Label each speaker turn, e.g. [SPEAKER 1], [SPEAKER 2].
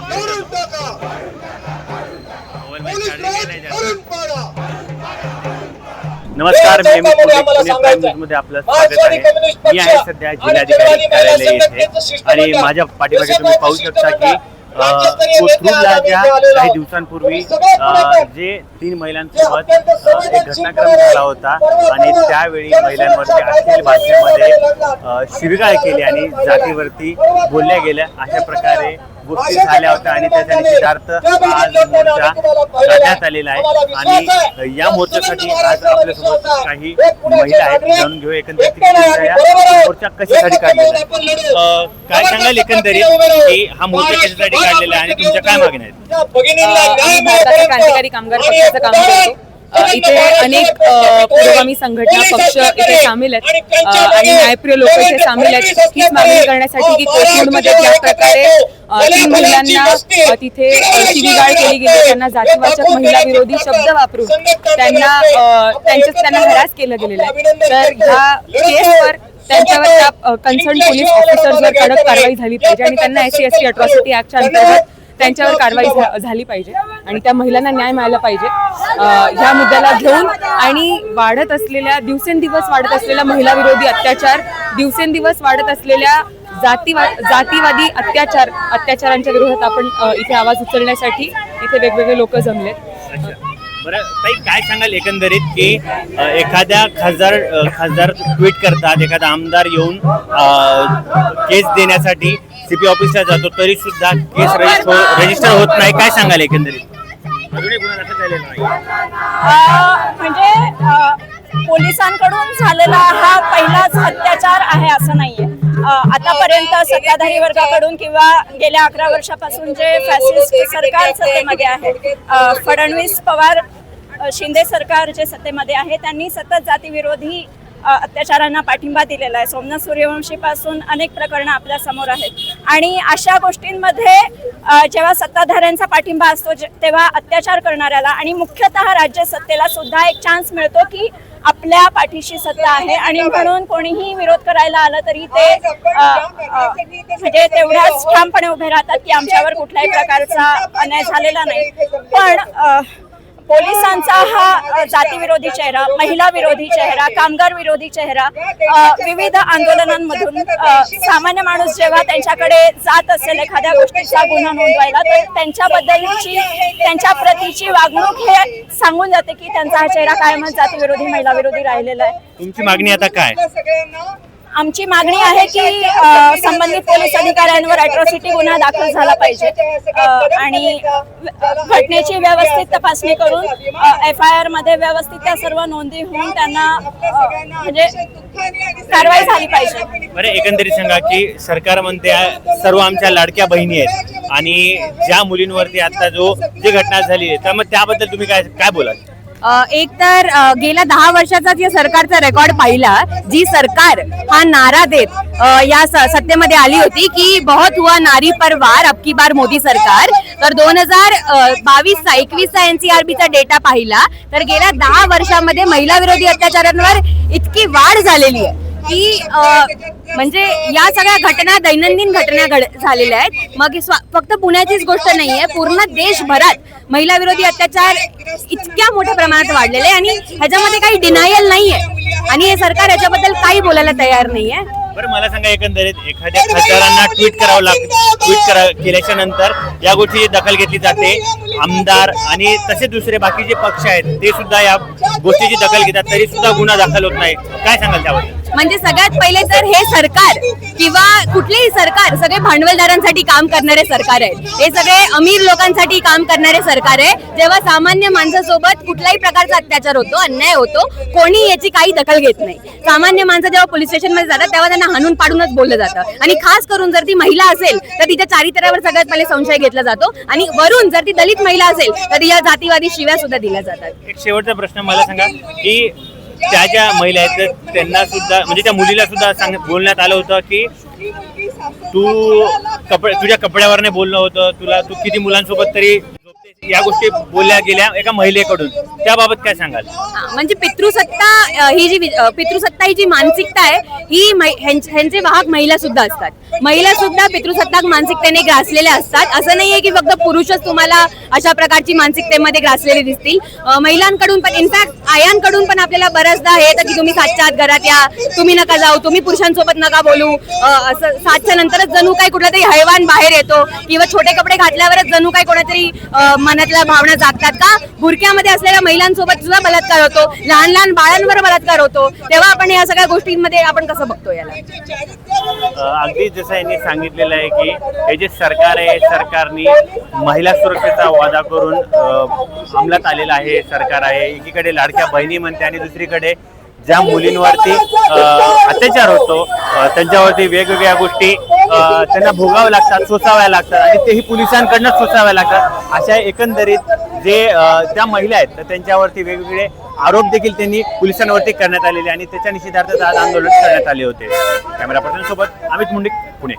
[SPEAKER 1] मारून टाका नमस्कार मी मध्ये आपलं स्वागत आहे. मी आहे सध्या जिल्हाधिकारी कार्यालय येथे आणि माझ्या पाठीमागे तुम्ही पाहू शकता की कोथरूडला ज्या काही दिवसांपूर्वी. जे. तीन महिलांसोबत एक घटनाक्रम झाला होता. आणि त्यावेळी महिलांवरती अश्लील भाषेमध्ये शिवीगाळ केली आणि जातीवरती बोलल्या गेल्या. अशा प्रकारे गोष्टी झाल्या होत्या आणि त्याच्या निषेधार्थ आज मोर्चा काढण्यात आलेला आहे. आणि या मोर्चासाठी आज आपल्यासोबत काही महिला आहेत जाणून घेऊ एकंदरीत मोर्चा कशासाठी काढलेला आहे. काय सांगाल एकंदरीत? की हा मोर्चा कशासाठी काढलेला आहे आणि तुमच्या काय मागण्या आहेत?
[SPEAKER 2] क्रांतिकारी कामगार पक्षाचं काम करतो. इथे अनेक पुरोगामी संघटना पक्ष इथे सामील आहेत. आणि न्यायप्रिय लोक इथे सामील आहेत हीच मागणी करण्यासाठी की कोथरूडमध्ये ज्या प्रकारे तीन महिलांना तिथे शिवीगाळ केली गेली त्यांना जातीवाचक महिला विरोधी शब्द वापरून त्यांना अ, त्यांच्या त्यांना हरास केलं गेलेलं आहे. तर ह्या केसवर त्यांच्यावर कन्सर्न पोलीस ऑफिसर्सवर कडक कारवाई झाली पाहिजे. आणि त्यांना S C S T atrocity ऍक्टच्या अंतर्गत त्यांच्यावर कारवाई झा- झाली पाहिजे आणि त्या महिलांना न्याय मिळाला पाहिजे. ह्या मुद्द्याला घेऊन आणि वाढत असलेल्या दिवसेंदिवस वाढत असलेल्या महिला विरोधी अत्याचार दिवसेंदिवस वाढत असलेल्या जातीवा जातीवादी अत्याचार अत्याचारांच्या विरोधात आपण इथे आवाज उचलण्यासाठी इथे वेगवेगळे लोक जमलेत.
[SPEAKER 1] अच्छा. बरं ताई काय सांगाल एकंदरीत की एखाद्या खासदार खासदार ट्विट करतात एखादा आमदार येऊन केस देण्यासाठी सीपी ऑफिसला जातो तरी सुद्धा केस रजिस्टर रजिस्टर होत नाही. काय सांगाल एकंदरीत? अजूनही गुन्हा दाखल झालेला नाही.
[SPEAKER 3] अ, म्हणजे अ, पोलिसांकडून झालेला हा पहिलाच अत्याचार आहे असं नाहीये. आतापर्यंत सत्ताधारी वर्गाकडून किंवा गेल्या अकरा वर्षापासून जे फॅसिस्ट सरकार सत्तेमध्ये आहे फडणवीस पवार शिंदे सरकार जे सत्तेमध्ये आहे त्यांनी सतत जातीविरोधी अत्याचारांना पाठिंबा दिलेला आहे. सोमनाथ सूर्यवंशी पासून अनेक प्रकरणं आपल्यासमोर आहेत. आणि अशा गोष्टींमध्ये जेव्हा सत्ताधाऱ्यांचा पाठिंबा असतो तेव्हा अत्याचार करणाऱ्याला आणि मुख्यतः राज्य सत्तेला सुद्धा एक चान्स मिळतो की आपल्या पाठीशी सत्ता आहे आणि म्हणून कोणीही विरोध करायला आलं तरी ते म्हणजे तेवढ्याच ठामपणे उभे राहतात की आमच्यावर कुठल्याही प्रकारचा अन्याय झालेला नाही. पण पोलिसांचा हा जातीविरोधी चेहरा महिला विरोधी चेहरा कामगार विरोधी चेहरा विविध आंदोलनांमधून सामान्य माणूस जेव्हा त्यांच्याकडे जात असेल एखाद्या गोष्टीचा गुन्हा नोंदवायला तर त्यांच्याबद्दलची त्यांच्या प्रतीची वागणूक हे सांगून जाते की त्यांचा हा चेहरा कायमच जातीविरोधी महिला विरोधी राहिलेला आहे.
[SPEAKER 1] तुमची मागणी आता काय?
[SPEAKER 3] आमची मागणी आहे की संबंधित पोलीस अधिकाऱ्यांवर अॅट्रॉसिटी गुन्हा दाखल झाला पाहिजे. आणि घटनेची व्यवस्थित तपासणी करून एफ आय आरमध्ये व्यवस्थित त्या सर्व नोंदी होऊन त्यांना म्हणजे कारवाई झाली पाहिजे.
[SPEAKER 1] बरं एकंदरीत सांगा की सरकार म्हणते सर्व आमच्या लाडक्या बहिणी आहेत आणि ज्या मुलींवरती आता जो जी घटना झाली आहे तर मग त्याबद्दल तुम्ही काय काय बोलाल?
[SPEAKER 2] एक तर गेल्या दहा वर्षाचा या सरकारचा रेकॉर्ड पाहिला जी सरकार हा नारा देत या स- सत्तेमध्ये आली होती की बहुत हुआ नारी पर वार अबकी बार मोदी सरकार. तर दोन हजार बावीसचा एकवीसचा एनसीआरबीचा डेटा पाहिला. तर गेल्या दहा वर्षामध्ये महिला विरोधी अत्याचारांवर इतकी वाढ झालेली आहे. की म्हणजे या सगळ्या घटना दैनंदिन घटना घड- झालेल्या आहेत. मग फक्त पुण्याचीच गोष्ट नाही आहे पूर्ण देशभरात महिला विरोधी अत्याचार इतक्या मोठ्या प्रमाणात वाढलेले आहे आणि ह्याच्यामध्ये काही डिनायल नाही आहे आणि हे सरकार याच्याबद्दल काही बोलायला तयार नाहीये.
[SPEAKER 1] बरं मला सांगा एकंदरीत एखाद्या खासदारांना ट्विट करावं लागतं ट्विट करा केल्याच्यानंतर या गोष्टीची दखल घेतली जाते. आमदार आणि तसे दुसरे बाकीचे पक्ष आहेत ते सुद्धा या गोष्टीची दखल घेतात तरी सुद्धा गुन्हा दाखल होत नाही. काय सांगाल त्याबद्दल?
[SPEAKER 2] म्हणजे सगळ्यात पहिले तर हे सरकार किंवा कुठलेही सरकार सगळे भांडवलदारांसाठी काम करणारे सरकार आहे हे सगळे अमीर लोकांसाठी काम करणारे सरकार आहे. जेव्हा सामान्य माणसासोबत कुठल्याही प्रकारचा अत्याचार होतो अन्याय होतो कोणी याची काही दखल घेत नाही. सामान्य माणसं जेव्हा पोलीस स्टेशनमध्ये जातात तेव्हा त्यांना हाणून पाडूनच बोललं जातं. आणि खास करून जर ती महिला असेल तर तिच्या चारित्र्यावर सगळ्यात पहिले संशय घेतला जातो. आणि वरून जर ती दलित महिला असेल तर या जातीवादी शिव्या सुद्धा दिल्या जातात.
[SPEAKER 1] एक शेवटचा प्रश्न मला सांगा की त्या ज्या महिला आहेत त्यांना सुद्धा म्हणजे त्या मुलीला सुद्धा सांग बोलण्यात आलं होतं की तू कपडे तुझ्या कपड्यावरने बोलणं होतं तुला तू किती मुलांसोबत तरी या गोष्टी बोलल्या गेल्या एका महिलेकडून. त्याबाबत काय सांगाल?
[SPEAKER 4] म्हणजे पितृसत्ता अ, ही जी वि- अ, पितृसत्ता ही जी मानसिकता आहे ही मै- ह्यांच- ह्यांचे वाहक महिला सुद्धा असतात. महिला सुद्धा पितृसत्ताक मानसिकतेने ग्रासलेल्या असतात. असं नाहीये की फक्त पुरुषच तुम्हाला अशा प्रकारची मानसिकतेमध्ये ग्रासलेले दिसतील. अ, महिलांकडून पण इनफॅक्ट आयांकडून पण आपल्याला बऱ्याचदा हे येतं की तुम्ही सातच्या आत घरात या तुम्ही नका जाऊ तुम्ही पुरुषांसोबत नका बोलू. अ, असं सातच्या नंतरच जणू काय कुठला तरी हैवान बाहेर येतो किंवा छोटे कपडे घातल्यावरच जणू काय कोणातरी अ, मनातल्या भावना जागतात का? बुरक्यामध्ये असलेल्या महिलांसोबत सुद्धा बलात्कार होतो. लहान लहान बाळांवर बलात्कार होतो. तेव्हा आपण या सगळ्या गोष्टींमध्ये आपण कसं बघतो याला?
[SPEAKER 1] अगदी जसं यांनी सांगितलेलं आहे की हे जे सरकार आहे सरकारने महिला सुरक्षेचा वादा करून अंमलात आलेला आहे. सरकार आहे. एकीकडे लाडक्या बहिणी म्हणते आणि दुसरीकडे ज्या मुलींवरती अत्याचार होतो अ, त्यांच्यावरती वेगवेगळ्या गोष्टी त्यांना भोगाव्या लागतात सोसाव्या लागतात आणि तेही पोलिसांकडनं सोसाव्या लागतात. अशा एकंदरीत जे त्या महिला आहेत तर त्यांच्यावरती वेगवेगळे आरोप देखील त्यांनी पोलिसांवरती करण्यात आलेले आणि त्याच्या निषेधार्थ आज आंदोलन करण्यात आले होते. कॅमेरा पर्सन सोबत अमित मुंडे पुणे.